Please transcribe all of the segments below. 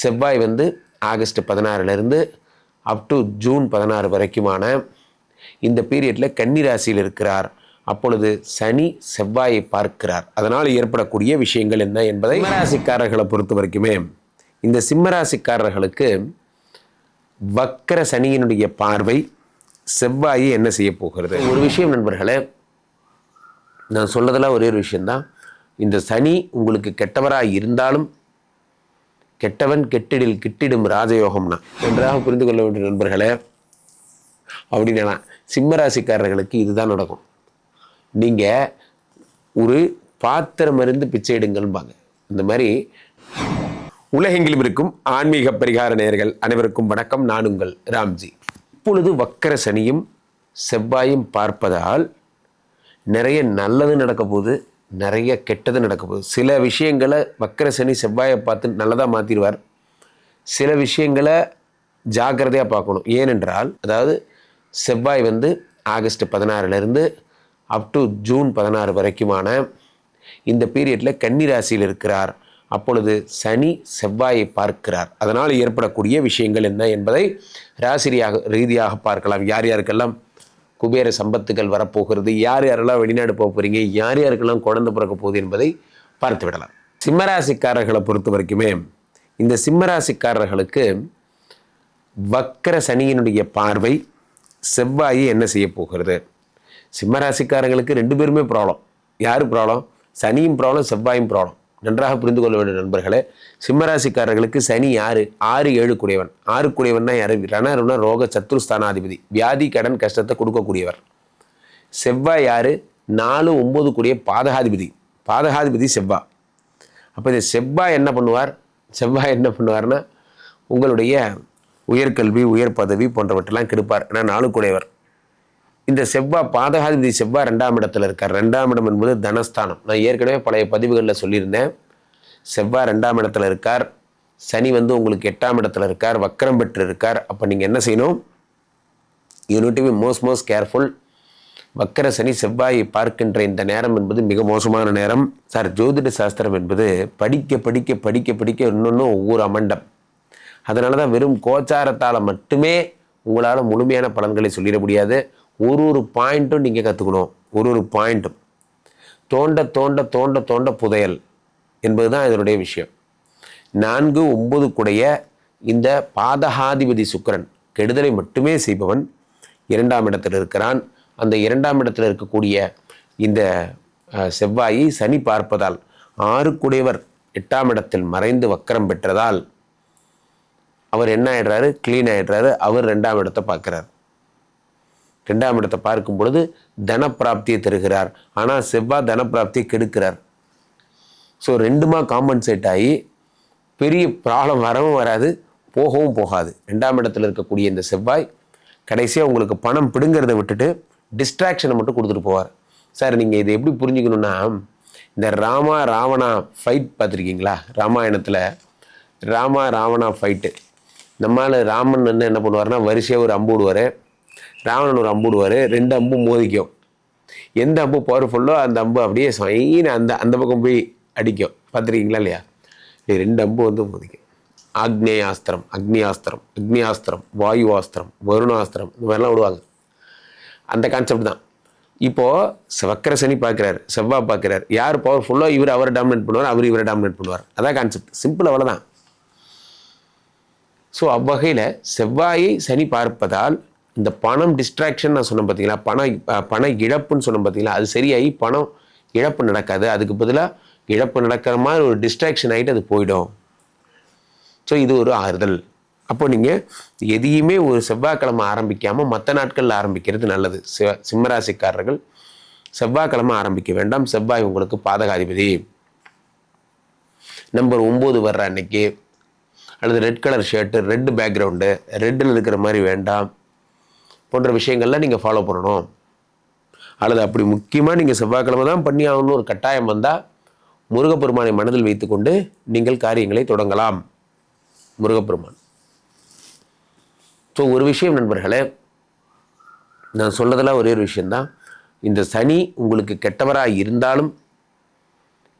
செவ்வாய் வந்து ஆகஸ்ட் பதினாறுலேருந்து அப் டு ஜூன் பதினாறு வரைக்குமான இந்த பீரியடில் கன்னிராசியில் இருக்கிறார். அப்பொழுது சனி செவ்வாயை பார்க்கிறார். அதனால் ஏற்படக்கூடிய விஷயங்கள் என்ன என்பதை சிம்மராசிக்காரர்களை பொறுத்த வரைக்குமே இந்த சிம்மராசிக்காரர்களுக்கு வக்கர சனியினுடைய பார்வை செவ்வாயை என்ன செய்ய போகிறது? ஒரு விஷயம் நண்பர்களே நான் சொல்லதெல்லாம் ஒரே ஒரு விஷயந்தான் இந்த சனி உங்களுக்கு கெட்டவராக இருந்தாலும் கெட்டவன் கெட்டிடில் கிட்டிடும் ராஜயோகம்னா. நன்றாக புரிந்து கொள்ள வேண்டிய நண்பர்களே. அப்படின்னா சிம்மராசிக்காரர்களுக்கு இதுதான் நடக்கும். நீங்கள் ஒரு பாத்திரம் இருந்து பிச்சை எடுங்கள்பாங்க இந்த மாதிரி உலகெங்கிலும் இருக்கும் ஆன்மீக பரிகார நேயர்கள் அனைவருக்கும் வணக்கம். நான் உங்கள் ராம்ஜி. இப்பொழுது வக்கர சனியும் செவ்வாயும் பார்ப்பதால் நிறைய நல்லது நடக்க போகுது. நிறைய கெட்டது நடக்க போகுது. சில விஷயங்களை வக்கர சனி செவ்வாயை பார்த்து நல்லதாக மாற்றிடுவார் சில விஷயங்களை ஜாக்கிரதையாக பார்க்கணும். ஏனென்றால் அதாவது செவ்வாய் வந்து ஆகஸ்ட் பதினாறுலேருந்து அப் டு ஜூன் பதினாறு வரைக்குமான இந்த பீரியடில் கன்னிராசியில் இருக்கிறார். அப்பொழுது சனி செவ்வாயை பார்க்கிறார். அதனால் ஏற்படக்கூடிய விஷயங்கள் என்ன என்பதை ராசிரியாக ரீதியாக பார்க்கலாம். யார் யாருக்கெல்லாம் குபேர சம்பத்துகள் வரப்போகிறது? யார் யாரெல்லாம் வெளிநாடு போக போகிறீங்க யார் யாருக்கெல்லாம் குழந்தை பிறக்க போகுது என்பதை பார்த்து விடலாம். சிம்மராசிக்காரர்களை பொறுத்த வரைக்குமே இந்த சிம்மராசிக்காரர்களுக்கு வக்கர சனியினுடைய பார்வை செவ்வாயை என்ன செய்ய போகிறது? சிம்மராசிக்காரங்களுக்கு ரெண்டு பேருமே ப்ராப்ளம் யார் ப்ராப்ளம் சனியும் ப்ராப்ளம் செவ்வாயும் ப்ராப்ளம் நன்றாக புரிந்து கொள்ள வேண்டிய நண்பர்களே. சிம்மராசிக்காரர்களுக்கு சனி ஆறு ஆறு ஏழு குடையவன். ஆறு குடையவன்னா யாரு? ரணருண ரோக சத்துருஸ்தானாதிபதி. வியாதி கடன் கஷ்டத்தை கொடுக்கக்கூடியவர். செவ்வாய் ஆறு நாலு ஒம்பது கூடிய பாதகாதிபதி. பாதகாதிபதி செவ்வா. அப்போ இந்த செவ்வாய் என்ன பண்ணுவார்? செவ்வாய் என்ன பண்ணுவார்னா உங்களுடைய உயர்கல்வி உயர் பதவி போன்றவற்றெல்லாம் கெடுப்பார். ஏன்னா நாலு குடையவர். இந்த செவ்வாய் பாதகாதிபதி செவ்வாய் ரெண்டாம் இடத்துல இருக்கார். ரெண்டாம் இடம் என்பது தனஸ்தானம். நான் ஏற்கனவே பழைய பதிவுகளில் சொல்லியிருந்தேன். செவ்வாய் ரெண்டாம் இடத்துல இருக்கார். சனி வந்து உங்களுக்கு எட்டாம் இடத்துல இருக்கார். வக்கரம் பெற்று இருக்கார் அப்போ நீங்கள் என்ன செய்யணும்? You need be most most careful வக்கர சனி செவ்வாயை பார்க்கின்ற இந்த நேரம் என்பது மிக மோசமான நேரம். சார் ஜோதிட சாஸ்திரம் என்பது படிக்க படிக்க படிக்க படிக்க இன்னொன்று ஒவ்வொரு அமண்டம். அதனால தான் வெறும் கோச்சாரத்தால் மட்டுமே உங்களால் முழுமையான பலன்களை சொல்லிட முடியாது. ஒரு ஒரு பாயிண்ட்டும் நீங்கள் கற்றுக்கணும் ஒரு ஒரு பாயிண்ட்டும் தோண்ட தோண்ட தோண்ட தோண்ட புதையல் என்பது தான் இதனுடைய விஷயம். நான்கு ஒம்பது குடைய இந்த பாதகாதிபதி சுக்கிரன் கெடுதலை மட்டுமே செய்பவன் இரண்டாம் இடத்தில் இருக்கிறான். அந்த இரண்டாம் இடத்தில் இருக்கக்கூடிய இந்த செவ்வாயை சனி பார்ப்பதால் ஆறு குடையவர் எட்டாம் இடத்தில் மறைந்து வக்கரம் பெற்றதால் அவர் என்ன ஆயிடுறாரு? க்ளீன் ஆயிடுறாரு. அவர் ரெண்டாம் இடத்தை பார்க்குறாரு. ரெண்டாம் இடத்தை பார்க்கும் பொழுது தனப்பிராப்தியை தருகிறார். ஆனால் செவ்வாய் தனப்பிராப்தியை கெடுக்கிறார். ஸோ ரெண்டுமா காம்பன்சேட் ஆகி பெரிய ப்ராப்ளம் வரவும் வராது போகவும் போகாது. ரெண்டாம் இடத்துல இருக்கக்கூடிய இந்த செவ்வாய் கடைசியாக உங்களுக்கு பணம் பிடுங்கிறத விட்டுட்டு டிஸ்ட்ராக்ஷனை மட்டும் கொடுத்துட்டு போவார். சார் நீங்கள் இதை எப்படி புரிஞ்சுக்கணுன்னா இந்த ராமா ராவணா ஃபைட் பார்த்துருக்கீங்களா? ராமாயணத்தில் ராமா ராவணா ஃபைட்டு நம்மால் ராமன் என்ன என்ன பண்ணுவார்னா வரிசையாக ஒரு அம்பு விடுவார். ராவணன் ஒரு அம்பு விடுவார். ரெண்டு அம்பும் மோதிக்கும். எந்த அம்பு பவர்ஃபுல்லோ அந்த அம்பு அப்படியே சொயின்னு அந்த அந்த பக்கம் போய் அடிக்கும். பார்த்துருக்கீங்களா இல்லையா? இது ரெண்டு அம்பு வந்து மோதிக்கும். ஆக்னேயாஸ்திரம் அக்னியாஸ்திரம் அக்னியாஸ்திரம் வாயுவாஸ்திரம் வருணாஸ்திரம் இந்த மாதிரிலாம் விடுவாங்க. அந்த கான்செப்ட் தான். இப்போது வக்கர சனி பார்க்குறாரு செவ்வாய் பார்க்குறாரு. யார் பவர்ஃபுல்லோ இவர் அவரை டாமினேட் பண்ணுவார் அவர் இவரை டாமினேட் பண்ணுவார். அதான் கான்செப்ட் சிம்பிள் அவ்வளோதான் ஸோ அவ்வகையில் செவ்வாயை சனி பார்ப்பதால் இந்த பணம் டிஸ்ட்ராக்ஷன் நான் சொன்னேன் பார்த்தீங்களா பண பண இழப்புன்னு சொன்னேன் பார்த்தீங்களா அது சரியாகி பணம் இழப்பு நடக்காது. அதுக்கு பதிலாக இழப்பு நடக்கிற மாதிரி ஒரு டிஸ்ட்ராக்ஷன் ஆகிட்டு அது போயிடும். ஸோ இது ஒரு ஆறுதல். அப்போ நீங்கள் எதையுமே ஒரு செவ்வாய்க்கிழமை ஆரம்பிக்காமல் மற்ற நாட்களில் ஆரம்பிக்கிறது நல்லது. சிவ சிம்மராசிக்காரர்கள் செவ்வாய்க்கிழமை ஆரம்பிக்க வேண்டாம். செவ்வாய் உங்களுக்கு பாதகாதிபதி. நம்பர் ஒம்பது வர்ற அன்னைக்கு அல்லது red colour shirt red background ரெட்டில் இருக்கிற மாதிரி வேண்டாம். போன்ற விஷயங்கள்லாம் நீங்கள் ஃபாலோ பண்ணணும். அல்லது அப்படி முக்கியமாக நீங்கள் செவ்வாய்க்கிழமை தான் பண்ணி ஆகணும்னு ஒரு கட்டாயம் வந்தால் முருகப்பெருமானை மனதில் வைத்துக்கொண்டு நீங்கள் காரியங்களை தொடங்கலாம். முருகப்பெருமான். ஸோ ஒரு விஷயம் நண்பர்களே நான் சொல்லதெல்லாம் ஒரே ஒரு விஷயந்தான் இந்த சனி உங்களுக்கு கெட்டவராக இருந்தாலும்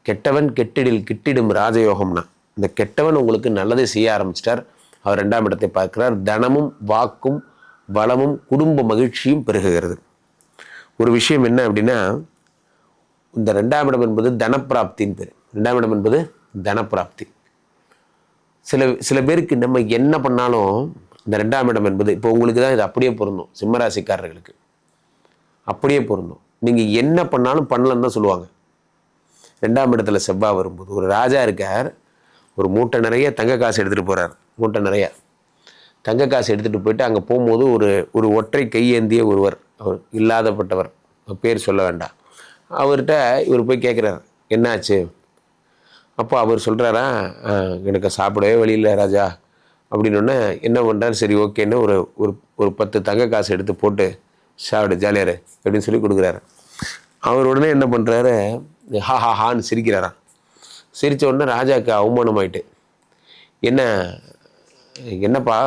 கெட்டவன் கெட்டிடில் கிட்டிடும் ராஜயோகம்னா இந்த கெட்டவன் உங்களுக்கு நல்லதை செய்ய ஆரம்பிச்சிட்டார். அவர் ரெண்டாம் இடத்தை பார்க்கிறார். தனமும் வாக்கும் வளமும் குடும்ப மகிழ்ச்சியும் பெருகுகிறது. ஒரு விஷயம் என்ன அப்படின்னா இந்த ரெண்டாம் இடம் என்பது தனப்பிராப்தின்னு பேர். ரெண்டாம் இடம் என்பது தனப்பிராப்தி. சில சில பேருக்கு நம்ம என்ன பண்ணாலும் இந்த ரெண்டாம் இடம் என்பது இப்போ உங்களுக்கு தான் இது அப்படியே பொருந்தும் சிம்மராசிக்காரர்களுக்கு. அப்படியே பொருந்தும். நீங்கள் என்ன பண்ணாலும் பண்ணலன்னு தான் சொல்லுவாங்க. ரெண்டாம் இடத்துல செவ்வாய் வரும்போது ஒரு ராஜா இருக்கார் ஒரு மூட்டை நிறைய தங்க காசு எடுத்துகிட்டு போகிறார் மூட்டை நிறைய. தங்க காசு எடுத்துகிட்டு போயிட்டு அங்கே போகும்போது ஒரு ஒரு ஒற்றை கையேந்திய ஒருவர் அவர் இல்லாதப்பட்டவர் பேர் சொல்ல வேண்டாம். அவர்கிட்ட இவர் போய் கேட்குறாரு என்னாச்சு? அப்போ அவர் சொல்கிறாரா எனக்கு சாப்பிடவே வழியில் ராஜா. அப்படின்னோடனே என்ன பண்ணுறாரு சரி ஓகேன்னு ஒரு ஒரு ஒரு பத்து தங்க காசு எடுத்து போட்டு சாப்பிடு ஜாலியாரு அப்படின்னு சொல்லி கொடுக்குறாரு. அவர் உடனே என்ன பண்ணுறாரு ஹா ஹா ஹான்னு சிரிக்கிறாராம். சிரித்த உடனே ராஜாவுக்கு அவமானமாயிட்டு என்ன என்னப்பா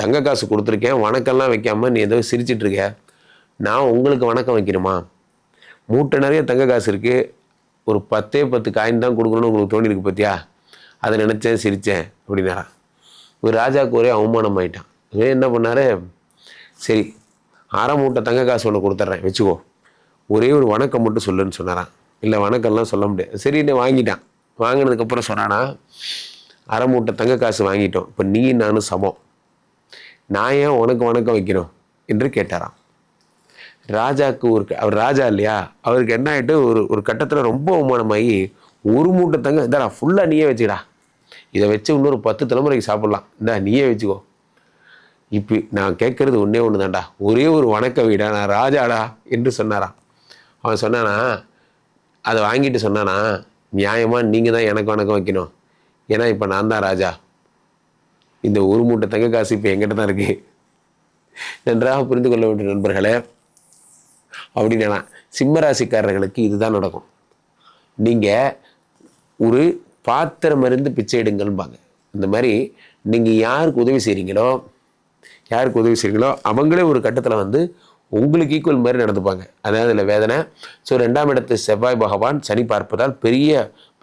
தங்க காசு கொடுத்துருக்கேன் வணக்கம்லாம் வைக்காமல் நீ ஏதோ சிரிச்சிட்டு இருக்க நான் உங்களுக்கு வணக்கம் வைக்கணுமா? மூட்டை நிறைய தங்க காசு இருக்குது ஒரு பத்தே பத்து காயின் தான் கொடுக்கணும்னு உங்களுக்கு தோணியிருக்கு பார்த்தியா அதை நினச்சேன் சிரித்தேன் அப்படின்னாரா ஒரு ராஜாவுக்கு ஒரே அவமானம் ஆயிட்டான். இவன் என்ன பண்ணாரு? சரி அரை மூட்டை தங்க காசு ஒன்று கொடுத்துட்றேன் வச்சுக்கோ. ஒரே ஒரு வணக்கம் மட்டும் சொல்லுன்னு சொன்னாரான் இல்லை வணக்கம்லாம் சொல்ல முடியாது. சரின்னு வாங்கிட்டான். வாங்கினதுக்கப்புறம் சொன்னானா அரை மூட்டை தங்க காசு வாங்கிட்டோம். இப்போ நீ நானும் சமம். நான் ஏன் உனக்கு வணக்கம் வைக்கணும் என்று கேட்டாராம். ராஜாவுக்கு ஒரு அவர் ராஜா இல்லையா? அவருக்கு என்ன ஆகிட்டு ஒரு ஒரு கட்டத்தில் ரொம்ப அவமானமாகி ஒரு மூட்டை தங்க இதாடா ஃபுல்லாக நீயே வச்சுக்கடா. இதை வச்சு இன்னொரு பத்து தலைமுறைக்கு சாப்பிட்லாம். இந்தா நீயே வச்சுக்கோ. இப்போ நான் கேட்குறது ஒன்றே ஒன்று தான்டா ஒரே ஒரு வணக்க வீடா நான் ராஜாடா என்று சொன்னாராம். அவன் சொன்னானா அதை வாங்கிட்டு சொன்னானா நியாயமாக நீங்கள் தான் எனக்கு வணக்கம் வைக்கணும். ஏன்னா இப்போ நான் தான் ராஜா. இந்த ஒரு மூட்டை தங்க காசு இப்போ எங்கிட்ட தான் இருக்கு. நன்றாக புரிந்து கொள்ள வேண்டிய நண்பர்களே. அப்படின்னா சிம்மராசிக்காரர்களுக்கு இதுதான் நடக்கும். நீங்கள் ஒரு பாத்திரம் இருந்து பிச்சை எடுங்கள்பாங்க இந்த மாதிரி நீங்கள் யாருக்கு உதவி செய்கிறீங்களோ யாருக்கு உதவி செய்கிறீங்களோ அவங்களே ஒரு கட்டத்தில் வந்து உங்களுக்கு ஈக்குவல் மாதிரி நடந்துப்பாங்க. அதாவது அதில் வேதனை. ஸோ ரெண்டாம் இடத்து செவ்வாய் பகவான் சனி பார்ப்பதால் பெரிய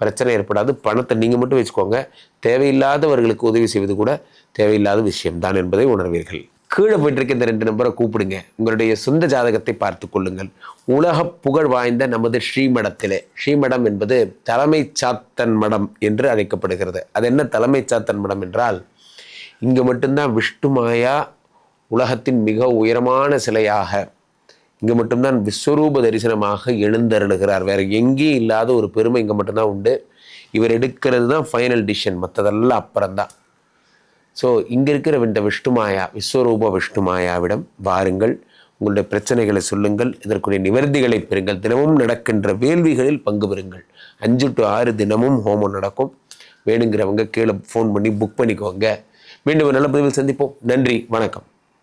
பிரச்சனை ஏற்படாது. பணத்தை நீங்கள் மட்டும் வச்சுக்கோங்க. தேவையில்லாதவர்களுக்கு உதவி செய்வது கூட தேவையில்லாத விஷயம்தான் என்பதை உணர்வீர்கள். கீழே போயிட்டு இருக்க இந்த ரெண்டு நம்பரை கூப்பிடுங்க. உங்களுடைய சொந்த ஜாதகத்தை பார்த்து கொள்ளுங்கள். உலக புகழ் வாய்ந்த நமது ஸ்ரீமடத்திலே. ஸ்ரீமடம் என்பது தலைமை சாத்தன் மடம் என்று அழைக்கப்படுகிறது. அது என்ன தலைமை சாத்தன் மடம் என்றால் இங்கே மட்டும்தான் விஷ்ணுமாயா உலகத்தின் மிக உயரமான சிலையாக இங்கே மட்டும்தான் விஸ்வரூப தரிசனமாக எழுந்தருளுகிறார். வேறு எங்கேயும் இல்லாத ஒரு பெருமை இங்கே மட்டும்தான் உண்டு. இவர் எடுக்கிறது தான் ஃபைனல் டிசிஷன் மற்றதெல்லாம் அப்புறம்தான். ஸோ இங்கே இருக்கிற இந்த விஷ்ணுமாயா விஸ்வரூப விஷ்ணுமாயாவிடம் வாருங்கள். உங்களுடைய பிரச்சனைகளை சொல்லுங்கள். இதற்குரிய நிவர்த்திகளை பெறுங்கள். தினமும் நடக்கின்ற வேள்விகளில் பங்கு பெறுங்கள். அஞ்சு டு ஆறு தினமும் ஹோமம் நடக்கும். வேணுங்கிறவங்க கீழே ஃபோன் பண்ணி புக் பண்ணிக்கோங்க. மீண்டும் ஒரு நல்ல பதிவில் சந்திப்போம். நன்றி. வணக்கம்.